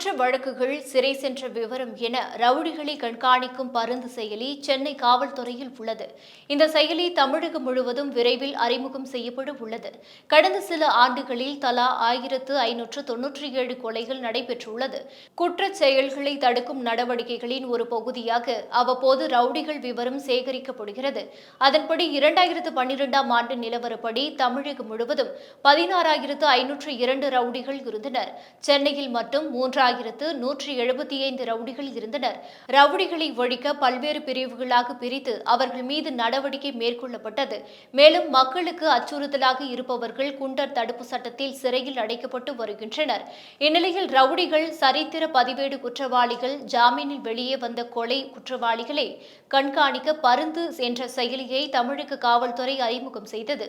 குற்ற வழக்குகள் சிறை சென்ற விவரம் என ரவுடிகளை கண்காணிக்கும் பருந்து செயலி சென்னை காவல்துறையில் உள்ளது. இந்த செயலி தமிழகம் முழுவதும் விரைவில் அறிமுகம் செய்யப்பட உள்ளது. கடந்த சில ஆண்டுகளில் தலா ஆயிரத்து ஐநூற்று தொன்னூற்றி ஏழு கொலைகள் நடைபெற்றுள்ளது. குற்ற செயல்களை தடுக்கும் நடவடிக்கைகளின் ஒரு பகுதியாக அவ்வப்போது ரவுடிகள் விவரம் சேகரிக்கப்படுகிறது. அதன்படி இரண்டாயிரத்து பன்னிரெண்டாம் ஆண்டு நிலவரப்படி தமிழகம் முழுவதும் பதினாறாயிரத்து ஐநூற்று இரண்டு ரவுடிகள் இருந்தனர். சென்னையில் மட்டும் மூன்றாயிரம் மூன்றாயிரத்து நூற்றி எழுபத்தி ஐந்து ரவுடிகள் இருந்தனர். ரவுடிகளை ஒழிக்க பல்வேறு பிரிவுகளாக பிரித்து அவர்கள் மீது நடவடிக்கை மேற்கொள்ளப்பட்டது. மேலும் மக்களுக்கு அச்சுறுத்தலாக இருப்பவர்கள் குண்டர் தடுப்பு சட்டத்தில் சிறையில் அடைக்கப்பட்டு வருகின்றனர். இந்நிலையில் ரவுடிகள் சரித்திர பதிவேடு குற்றவாளிகள் ஜாமீனில் வெளியே வந்த கொலை குற்றவாளிகளை கண்காணிக்க பருந்து என்ற செயலியை தமிழக காவல்துறை அறிமுகம் செய்தது.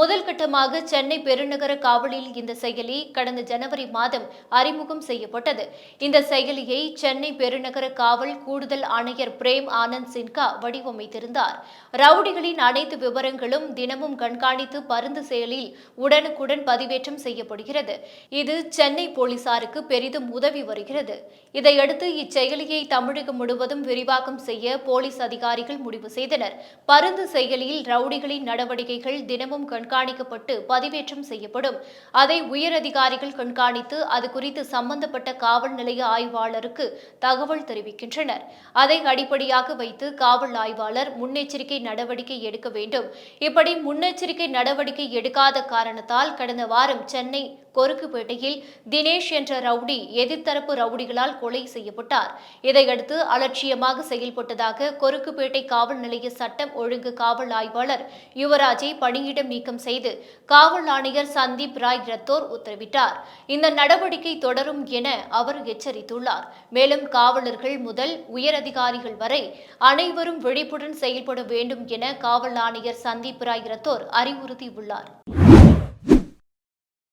முதல் கட்டமாக சென்னை பெருநகர காவலில் இந்த செயலி கடந்த ஜனவரி மாதம் அறிமுகம் செய்யப்பட்டது. இந்த செயலியை சென்னை பெருநகர காவல் கூடுதல் ஆணையர் பிரேம் ஆனந்த் சின்கா வடிவமைத்திருந்தார். ரவுடிகளின் அனைத்து விவரங்களும் தினமும் கண்காணித்து பருந்து செயலில் உடனுக்குடன் பதிவேற்றம் செய்யப்படுகிறது. இது சென்னை போலீசாருக்கு பெரிதும் உதவி வருகிறது. இதையடுத்து இச்செயலியை தமிழகம் முழுவதும் விரிவாக்கம் செய்ய போலீஸ் அதிகாரிகள் முடிவு செய்தனர். பருந்து செயலியில் ரவுடிகளின் நடவடிக்கைகள் தினமும் கண்காணிக்கப்பட்டு பதிவேற்றம் செய்யப்படும். அதை உயரதிகாரிகள் கண்காணித்து அது குறித்து சம்பந்தப்பட்ட காவல் நிலைய ஆய்வாளருக்கு தகவல் தெரிவிக்கின்றனர். அதை அடிப்படையாக வைத்து காவல் ஆய்வாளர் முன்னெச்சரிக்கை நடவடிக்கை எடுக்க வேண்டும். இப்படி முன்னெச்சரிக்கை நடவடிக்கை எடுக்காத காரணத்தால் கடந்த வாரம் சென்னை கொருக்குப்பேட்டையில் தினேஷ் என்ற ரவுடி எதிர்த்தரப்பு ரவுடிகளால் கொலை செய்யப்பட்டார். இதையடுத்து அலட்சியமாக செயல்பட்டதாக கொருக்குப்பேட்டை காவல் நிலைய சட்டம் ஒழுங்கு காவல் ஆய்வாளர் யுவராஜை பணியிடம் நீக்கம் செய்து காவல் ஆணையர் சந்தீப் ராய் ரத்தோர் உத்தரவிட்டார். இந்த நடவடிக்கை தொடரும் என அவர் எச்சரித்துள்ளார். மேலும் காவலர்கள் முதல் உயர் அதிகாரிகள் வரை அனைவரும் விழிப்புடன் செயல்பட வேண்டும் என காவல் ஆணையர் சந்தீப் ராய் ரத்தோர் அறிவுறுத்தியுள்ளார்.